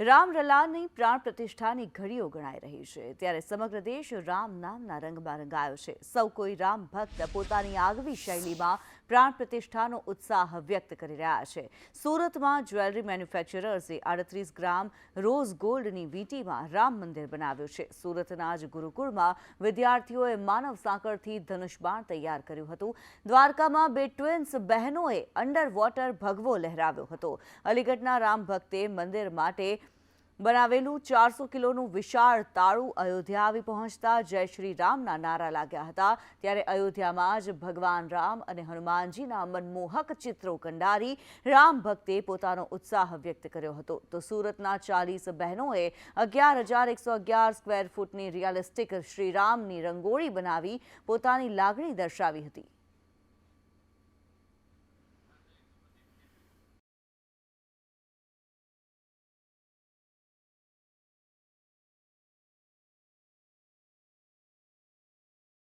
રામલલાની પ્રાણ પ્રતિષ્ઠાની ઘડીઓ ગણાઈ રહી છે. ત્યારે સમગ્ર દેશ રામ નામના રંગમાં રંગાયો છે. સૌ કોઈ રામ ભક્ત પોતાની આગવી શૈલીમાં પ્રાણ પ્રતિષ્ઠાનો ઉત્સાહ વ્યક્ત કરી રહ્યા છે. સુરતમાં જ્વેલરી મેન્યુફેક્ચરર્સે આડત્રીસ ગ્રામ રોઝ ગોલ્ડની વીંટીમાં રામ મંદિર બનાવ્યું છે. સુરતના જ ગુરુકુળમાં વિદ્યાર્થીઓએ માનવ સાંકળથી ધનુષબાણ તૈયાર કર્યું હતું. દ્વારકામાં બે ટ્વિન્સ બહેનોએ અંડર વોટર ભગવો લહેરાવ્યો હતો. અલીગઢના રામ ભક્તે મંદિર માટે બનાવેલું ચારસો કિલોનું વિશાળ તાળું અયોધ્યા આવી પહોંચતા જય શ્રી રામના નારા લાગ્યા હતા. ત્યારે અયોધ્યામાં જ ભગવાન રામ અને હનુમાનજીના મનમોહક ચિત્રો કંડારી રામ ભક્તે પોતાનો ઉત્સાહ વ્યક્ત કર્યો હતો. તો સુરતના ચાલીસ બહેનોએ અગિયાર હજાર એકસો અગિયાર સ્ક્વેર ફૂટની રિયાલિસ્ટિક શ્રીરામની રંગોળી બનાવી પોતાની લાગણી દર્શાવી હતી.